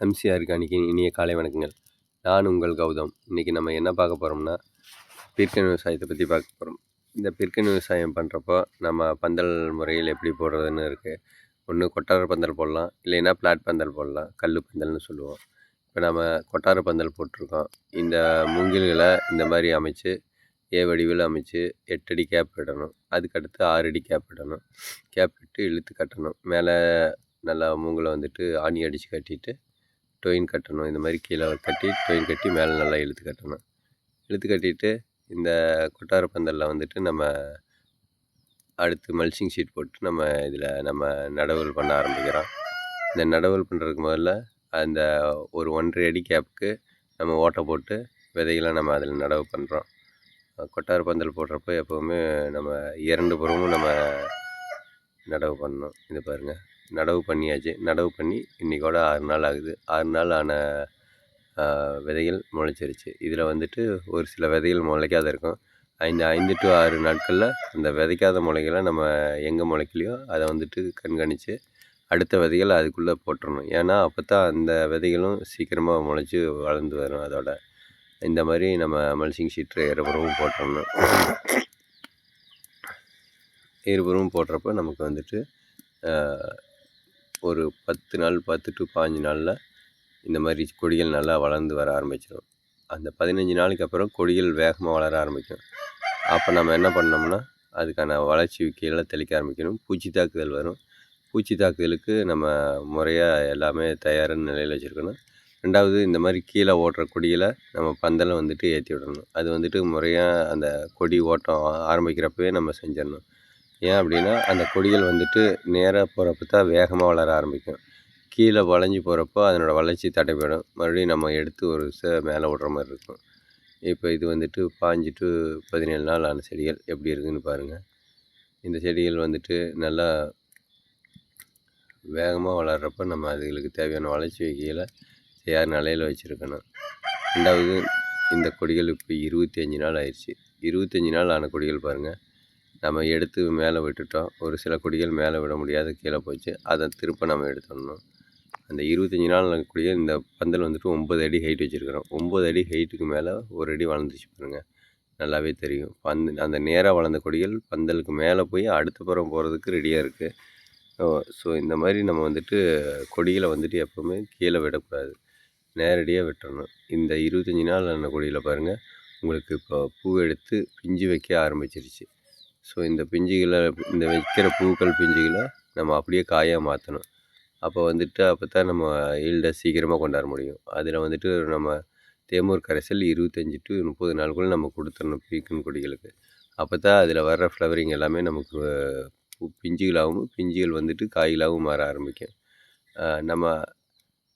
MCR ஆர்கானிக்கின் இனிய காலை வணக்கங்கள். நான் உங்கள் கௌதம். இன்றைக்கி நம்ம என்ன பார்க்க போகிறோம்னா பீர்க்கன் விவசாயத்தை பற்றி பார்க்க போகிறோம் இந்த பிற்கன் விவசாயம் பண்ணுறப்போ நம்ம பந்தல் முறையில் எப்படி போடுறதுன்னு இருக்குது ஒன்று கொட்டார பந்தல் போடலாம் இல்லைன்னா பிளாட் பந்தல் போடலாம் கல் பந்தல்னு சொல்லுவோம். இப்போ நம்ம கொட்டார பந்தல் போட்டிருக்கோம். இந்த மூங்கில்களை இந்த மாதிரி அமைச்சு ஏ வடிவில் அமைச்சு எட்டடி கேப் விடணும். அதுக்கடுத்து ஆறு அடி கேப் விடணும். கேப் விட்டு இழுத்து கட்டணும். மேலே நல்லா மூங்கில் வந்துட்டு ஆணி அடித்து கட்டிட்டு டொயின் கட்டணும். இந்த மாதிரி கீழே கட்டி டொயின் கட்டி மேலே நல்லா இழுத்து கட்டணும். இழுத்து கட்டிட்டு இந்த கொட்டார பந்தலில் வந்துட்டு நம்ம அடுத்து மல்ச்சிங் ஷீட் போட்டு நம்ம இதில் நம்ம நடவல் பண்ண ஆரம்பிக்கிறோம். இந்த நடவல் பண்ணுறதுக்கு முதல்ல அந்த ஒரு ஒன்றரை அடி கேப்புக்கு நம்ம ஓட்டை போட்டு விதைகளை நம்ம அதில் நடவு பண்ணுறோம் கொட்டார பந்தல் போடுறப்ப எப்போவுமே நம்ம இரண்டு புறமும் நம்ம நடவு பண்ணணும். இது பாருங்கள் நடவு பண்ணியாச்சு. நடவு பண்ணி இன்றைக்கோட ஆறு நாள் ஆகுது. ஆறு நாள் ஆன விதைகள் முளைச்சிருச்சு. இதில் வந்துட்டு ஒரு சில விதைகள் முளைக்காத இருக்கும். ஐந்து ஐந்து டு ஆறு நாட்களில் அந்த விதைக்காத முளைகளை நம்ம எங்கே முளைக்கலையோ அதை வந்துட்டு கண்காணித்து அடுத்த விதைகள் அதுக்குள்ளே போட்டுடணும் ஏன்னா அப்போ தான் அந்த விதைகளும் சீக்கிரமாக முளைச்சி வளர்ந்து வரும் அதோட. இந்த மாதிரி நம்ம மல்சிங் ஷீட்டு இருபுறமும் போட்டுடணும் இருபுறமும் போடுறப்ப நமக்கு வந்துட்டு ஒரு பத்து நாள் பத்து டு பாஞ்சு நாளில் இந்த மாதிரி கொடிகள் நல்லா வளர்ந்து வர ஆரம்பிச்சிடும் அந்த பதினஞ்சு நாளைக்கு அப்புறம் கொடிகள் வேகமாக வளர ஆரம்பிக்கும். அப்போ நம்ம என்ன பண்ணோம்னா அதுக்கான வளர்ச்சி கீழே தெளிக்க ஆரம்பிக்கணும். பூச்சி தாக்குதல் வரும். பூச்சி தாக்குதலுக்கு நம்ம முறையாக எல்லாமே தயாரான நிலையில் வச்சுருக்கணும். ரெண்டாவது இந்த மாதிரி கீழே ஓட்டுற கொடியில் நம்ம பந்தலை வந்துட்டு ஏற்றி விடணும். அது வந்துட்டு முறையாக அந்த கொடி ஓட்டம் ஆரம்பிக்கிறப்பவே நம்ம செஞ்சிடணும். ஏன் அப்படின்னா அந்த கொடிகள் வந்துட்டு நேராக போகிறப்ப தான் வேகமாக வளர ஆரம்பிக்கும். கீழே வளைஞ்சி போகிறப்போ அதனோடய வளர்ச்சி தடைபடும். மறுபடியும் நம்ம எடுத்து ஒரு ச மேலே விடுற மாதிரி இருக்கும். இப்போ இது வந்துட்டு பாஞ்சு டு பதினேழு நாள் ஆன செடிகள் எப்படி இருக்குதுன்னு பாருங்கள் இந்த செடிகள் வந்துட்டு நல்லா வேகமாக வளர்கிறப்ப நம்ம அதுகளுக்கு தேவையான வளர்ச்சி வைக்கையில் தயார் நிலையில் வச்சுருக்கணும். ரெண்டாவது இந்த கொடிகள் இப்போ இருபத்தி அஞ்சு நாள் ஆயிடுச்சு. இருபத்தஞ்சி நாள் ஆன கொடிகள் பாருங்கள் நம்ம எடுத்து மேலே விட்டுட்டோம். ஒரு சில கொடிகள் மேலே விட முடியாத கீழே போச்சு. அதை திருப்ப நம்ம எடுத்துடணும். அந்த இருபத்தஞ்சி நாள் நடக்கக்கூடிய இந்த பந்தல் வந்துட்டு ஒம்பது அடி ஹைட் வச்சுருக்கிறோம். ஒம்பது அடி ஹைட்டுக்கு மேலே ஒரு அடி வளர்ந்துச்சு பாருங்கள் நல்லாவே தெரியும். பந்து அந்த நேராக வளர்ந்த கொடிகள் பந்தலுக்கு மேலே போய் அடுத்த புறம் போகிறதுக்கு ரெடியாக இருக்குது ஸோ இந்த மாதிரி நம்ம வந்துட்டு கொடிகளை வந்துட்டு எப்போவுமே கீழே விடக்கூடாது. நேரடியாக விட்டுறணும் இந்த இருபத்தஞ்சி நாள் ஆன கொடியில் பாருங்கள் உங்களுக்கு இப்போ பூ எடுத்து பிஞ்சு வைக்க ஆரம்பிச்சிருச்சு. ஸோ இந்த பிஞ்சுகளை இந்த வைக்கிற பூக்கள் பிஞ்சுகளை நம்ம அப்படியே காயாக மாற்றணும் அப்போ வந்துட்டு அப்போ தான் நம்ம ஈல்டை சீக்கிரமாக கொண்டாட முடியும். அதில் வந்துட்டு நம்ம தேமூர் கரைசல் இருபத்தஞ்சி டு முப்பது நாளுக்குள்ளே நம்ம கொடுத்துடணும் பீக்கன் கொடிகளுக்கு. அப்போ தான் அதில் வர்ற ஃப்ளவரிங் எல்லாமே நமக்கு பிஞ்சுகளாகவும் பிஞ்சுகள் வந்துட்டு காய்களாகவும் மாற ஆரம்பிக்கும். நம்ம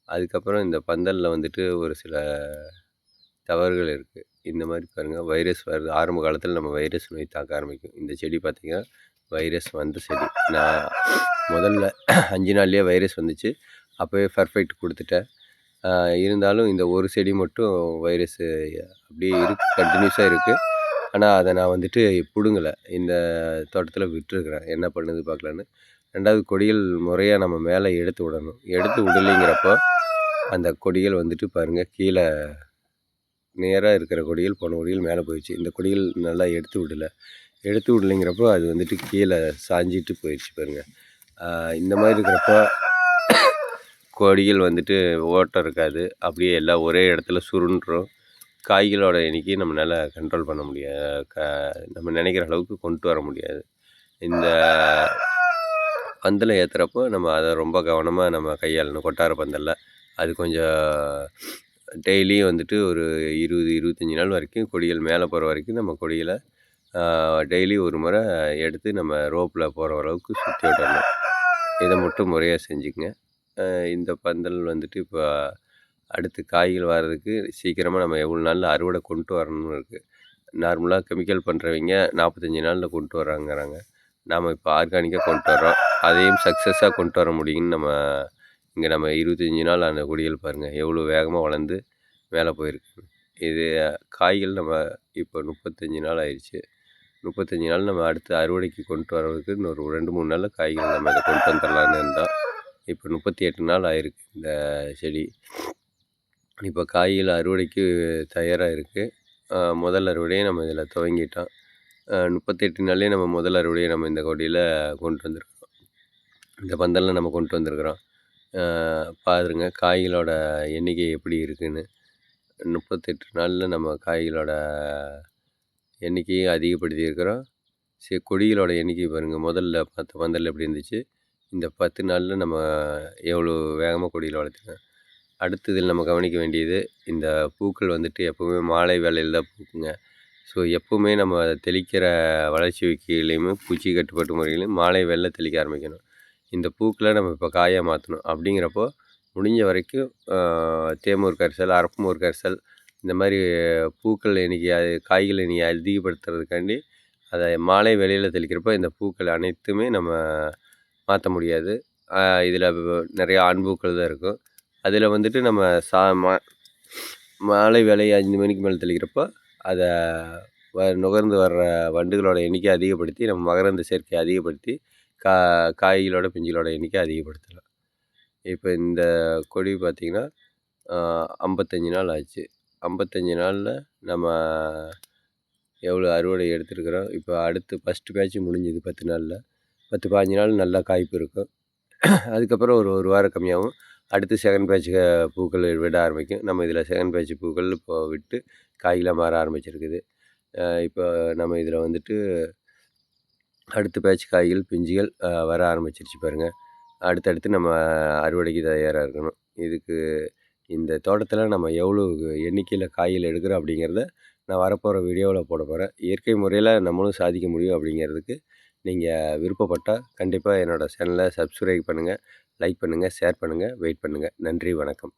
அதுக்கப்புறம் இந்த பந்தலில் வந்துட்டு ஒரு சில தவறுகள் இருக்குது இந்த மாதிரி பாருங்கள் வைரஸ் வருது ஆரம்ப காலத்தில் நம்ம வைரஸ் நோய் தாக்க ஆரம்பிக்கும். இந்த செடி பார்த்திங்கன்னா வைரஸ் வந்த செடி. நான் முதல்ல அஞ்சு நாள்லேயே வைரஸ் வந்துச்சு. அப்போவே பர்ஃபெக்ட் கொடுத்துட்டேன். இருந்தாலும் இந்த ஒரு செடி மட்டும் வைரஸ்ஸு அப்படியே இருக்குது கண்டினியூஸாக இருக்குது ஆனால் அதை நான் வந்துட்டு பிடுங்கலை. இந்த தோட்டத்தில் விட்டுருக்குறேன். என்ன பண்ணுது பார்க்கலான்னு. ரெண்டாவது கொடிகள் முறையாக நம்ம மேலே எடுத்து விடணும். எடுத்து விடலைங்கிறப்போ அந்த கொடிகள் வந்துட்டு பாருங்கள் கீழே நேராக இருக்கிற கொடிகள் போன கொடிகள் மேலே போயிடுச்சு. இந்த கொடிகள் நல்லா எடுத்து விடலை. எடுத்து விடலைங்கிறப்போ அது வந்துட்டு கீழே சாஞ்சிட்டு போயிடுச்சு பாருங்கள் இந்த மாதிரி இருக்கிறப்போ கொடிகள் வந்துட்டு ஓட்டம் இருக்காது. அப்படியே எல்லாம் ஒரே இடத்துல சுருண்டுரும். காய்களோட எண்ணிக்கை நம்மளால் கண்ட்ரோல் பண்ண முடியாது க நம்ம நினைக்கிற அளவுக்கு கொண்டு வர முடியாது. இந்த பந்தலை ஏற்றுறப்போ நம்ம அதை ரொம்ப கவனமாக நம்ம கையாளணும். கொட்டார பந்தலில். அது கொஞ்சம் டெய்லியும் வந்துட்டு ஒரு இருபது இருபத்தஞ்சி நாள் வரைக்கும் கொடிகள் மேலே போகிற வரைக்கும் நம்ம கொடிகளை டெய்லி ஒரு முறை எடுத்து நம்ம ரோப்பில் போகிற அளவுக்கு சுற்றி விடணும். இதை மட்டும் முறையாக செஞ்சுக்கங்க. இந்த பந்தல் வந்துட்டு இப்போ அடுத்து காய்கள் வர்றதுக்கு சீக்கிரமாக நம்ம எவ்வளோ நாளில் அறுவடை கொண்டு வரணும்னு இருக்குது நார்மலாக கெமிக்கல் பண்ணுறவங்க நாற்பத்தஞ்சி நாளில் கொண்டு வராங்கிறாங்க நாம் இப்போ ஆர்கானிக்காக கொண்டு வர்றோம். அதையும் சக்ஸஸாக கொண்டு வர முடியும்னு நம்ம இங்கே நம்ம இருபத்தஞ்சி நாள் ஆன கொடிகள் பாருங்கள் எவ்வளோ வேகமாக வளர்ந்து மேலே போயிருக்கு. இது காய்கள் நம்ம இப்போ முப்பத்தஞ்சு நாள் ஆயிடுச்சு. முப்பத்தஞ்சு நாள் நம்ம அடுத்து அறுவடைக்கு கொண்டு வர்றதுக்கு இன்னொரு ரெண்டு மூணு நாளில் காய்கள் நம்ம இதை கொண்டு வந்துடலான்னு இருந்தால் இப்போ முப்பத்தி எட்டு நாள் ஆயிருக்கு இந்த செடி. இப்போ காய்கள் அறுவடைக்கு தயாராக இருக்குது முதல் அறுவடையை நம்ம இதில் துவங்கிட்டோம். முப்பத்தெட்டு நாள்லேயே நம்ம முதல் அறுவடையை நம்ம இந்த கொடியில் கொண்டு வந்திருக்கிறோம். இந்த பந்தலில் நம்ம கொண்டு வந்திருக்கிறோம். பாருங்க காய்களோட எண்ணிக்கை எப்படி இருக்குன்னு. முப்பத்தெட்டு நாளில் நம்ம காய்களோட எண்ணிக்கையும் அதிகப்படுத்தியிருக்கிறோம். சரி கொடிகளோட எண்ணிக்கை பாருங்கள் முதல்ல பத்து பந்தல் எப்படி இருந்துச்சு? இந்த பத்து நாளில் நம்ம எவ்வளோ வேகமாக கொடியில் வளர்த்துக்கலாம் அடுத்ததில் நம்ம கவனிக்க வேண்டியது இந்த பூக்கள் வந்துட்டு எப்போவுமே மாலை வேலையில் தான் பூக்குங்க. ஸோ எப்போவுமே நம்ம தெளிக்கிற வளர்ச்சி வைக்கையிலையுமே பூச்சி கட்டுப்பாட்டு முறைகளையும் மாலை வேலையில் தெளிக்க ஆரம்பிக்கணும். இந்த பூக்களை நம்ம இப்போ காயாக மாற்றணும் அப்படிங்கிறப்போ முடிஞ்ச வரைக்கும் தேமூர் கரிசல் அரப்பமூர் கரிசல் இந்த மாதிரி பூக்கள் எண்ணிக்கை அது காய்கள் எண்ணிக்கை அதிகப்படுத்துறதுக்காண்டி அதை மாலை வெளியில் தெளிக்கிறப்போ இந்த பூக்கள் அனைத்துமே நம்ம மாற்ற முடியாது. இதில் நிறையா ஆண் பூக்கள் தான் இருக்கும். அதில் வந்துட்டு நம்ம சா மா மாலை வேலையை அஞ்சு மணிக்கு மேலே தெளிக்கிறப்போ அதை வ நுகர்ந்து வர்ற வண்டுகளோட எண்ணிக்கை அதிகப்படுத்தி நம்ம மகரந்த சேர்க்கையை அதிகப்படுத்தி கா காய்களோட பிஞ்சுகளோட எண்ணிக்கை அதிகப்படுத்தலாம். இப்போ இந்த கொடி பார்த்திங்கன்னா ஐம்பத்தஞ்சு நாள் ஆச்சு. ஐம்பத்தஞ்சி நாளில் நம்ம எவ்வளோ அறுவடை எடுத்துருக்குறோம். இப்போ அடுத்து ஃபஸ்ட்டு பேட்ச் முடிஞ்சுது பத்து நாளில். பத்து பாஞ்சு நாள் நல்லா காய்ப்பு இருக்கும். அதுக்கப்புறம் ஒரு ஒரு வாரம் கம்மியாகும். அடுத்து செகண்ட் பேட்ச் பூக்கள் விட ஆரம்பிக்கும். நம்ம இதில் செகண்ட் பேட்ச் பூக்கள் இப்போ விட்டு காய்களாக மாற ஆரம்பிச்சிருக்குது. இப்போ நம்ம இதில் வந்துட்டு அடுத்த பேட்ச் காய்கள் பிஞ்சுகள் வர ஆரம்பிச்சிருச்சு பாருங்கள் அடுத்தடுத்து நம்ம அறுவடைக்கு தயாராக இருக்கணும். இதுக்கு இந்த தோட்டத்தில் நம்ம எவ்வளோ எண்ணிக்கையில் காய்கள் எடுக்கிறோம் அப்படிங்கிறத நான் வரப்போகிற வீடியோவில் போட போகிறேன் இயற்கை முறையில் நம்மளும் சாதிக்க முடியும் அப்படிங்கிறதுக்கு நீங்கள் விருப்பப்பட்டால் கண்டிப்பாக என்னோடய சேனலை சப்ஸ்கிரைப் பண்ணுங்கள் லைக் பண்ணுங்கள் ஷேர் பண்ணுங்கள் வெயிட் பண்ணுங்கள் நன்றி வணக்கம்.